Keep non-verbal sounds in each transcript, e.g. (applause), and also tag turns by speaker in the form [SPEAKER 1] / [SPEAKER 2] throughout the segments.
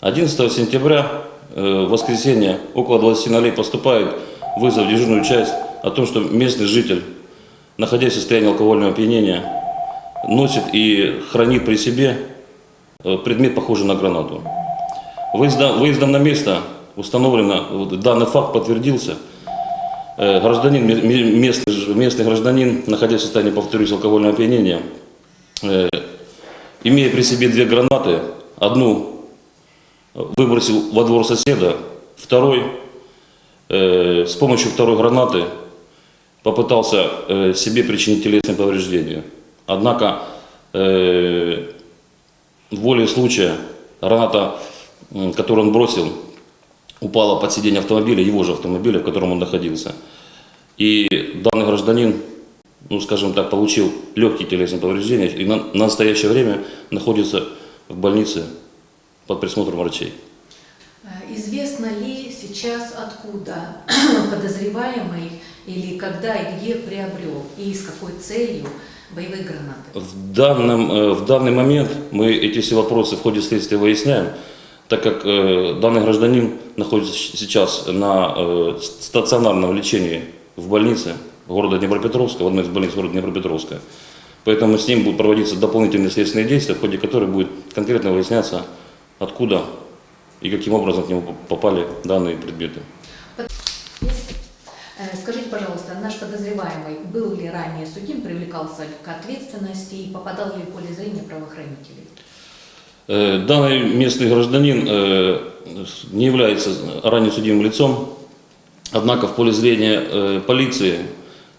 [SPEAKER 1] 11 сентября, э, в воскресенье, около 20 поступает вызов в дежурную часть о том, что местный житель, находясь в состоянии алкогольного опьянения, носит и хранит при себе э, предмет, похожий на гранату. Выездом, выездом на место установлено, данный факт подтвердился. Э, Гражданин, ме- ме- местный, местный гражданин, находясь в состоянии, повторюсь, алкогольного опьянения, э, имея при себе две гранаты, одну выбросил во двор соседа, второй э, с помощью второй гранаты попытался э, себе причинить телесное повреждение. Однако э, волей случая граната, м, которую он бросил, упала под сиденье автомобиля, его же автомобиля, в котором он находился. И данный гражданин, ну скажем так, получил легкие телесные повреждения и на, на настоящее время находится в больнице под присмотром врачей.
[SPEAKER 2] Э, Известно ли сейчас, откуда (clears throat) подозреваемый или когда и где приобрел и с какой целью боевые гранаты?
[SPEAKER 1] В, данном, э, в данный момент мы эти все вопросы в ходе следствия выясняем, так как э, данный гражданин находится сейчас на э, стационарном лечении в больнице города Днепропетровска, в одной из больниц города Днепропетровска. Поэтому с ним будут проводиться дополнительные следственные действия, в ходе которых будет конкретно выясняться, откуда и каким образом к нему попали данные предметы.
[SPEAKER 2] Э, Скажите, пожалуйста, наш подозреваемый был ли ранее судим, привлекался к ответственности и попадал ли в поле зрения правоохранителей?
[SPEAKER 1] Э, Данный местный гражданин э, не является ранее судимым лицом, однако в поле зрения полиции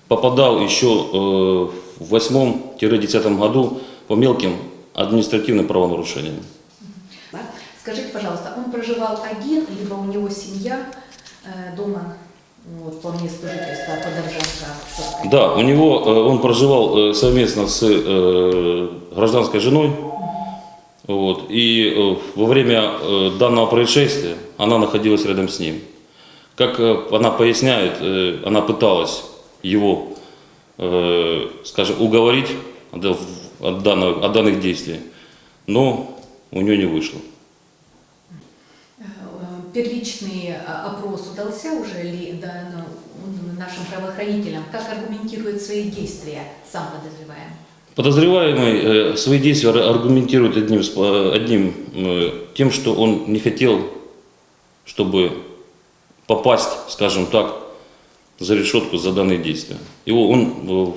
[SPEAKER 1] попадал еще в 8-10 году по мелким административным правонарушениям.
[SPEAKER 2] Скажите, пожалуйста, он проживал один, либо у него семья э, дома вот, по месту жительства Подоржанка?
[SPEAKER 1] Да, у него э, он проживал э, совместно с э, гражданской женой. Вот, и во время данного происшествия она находилась рядом с ним. Как она поясняет, она пыталась его, скажем, уговорить от, данного- от данных действий, но у нее не вышло.
[SPEAKER 2] Первичный э, опрос удался уже ли да, ну, нашим правоохранителям? Как аргументирует свои действия сам подозреваемый?
[SPEAKER 1] Подозреваемый э, свои действия ар- аргументирует одним, одним э, тем, что он не хотел, чтобы попасть, скажем так, за решетку за данные действия. Его он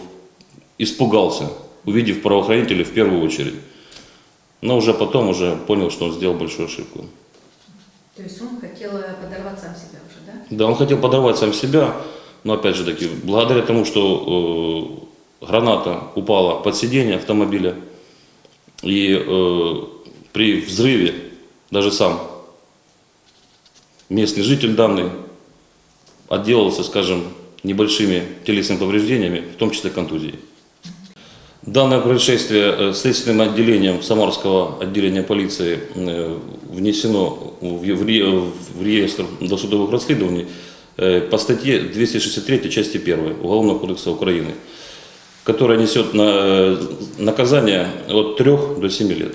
[SPEAKER 1] испугался, увидев правоохранителей в первую очередь. Но уже потом уже понял, что он сделал большую ошибку.
[SPEAKER 2] То есть он хотел э, подорвать сам себя уже, да?
[SPEAKER 1] Да, он хотел подорвать сам себя, но опять же таки, благодаря тому, что э, граната упала под сиденье автомобиля, и э, при взрыве даже сам местный житель данный отделался, скажем, небольшими телесными повреждениями, в том числе контузией. Данное происшествие э, следственным отделением Самарского отделения полиции э, внесено в в ре- в реестр досудовых расследований э, по статье 263 части 1 Уголовного кодекса Украины, которая несет на- э, наказание от 3 до 7 лет.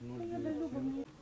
[SPEAKER 3] Ну, 0,97.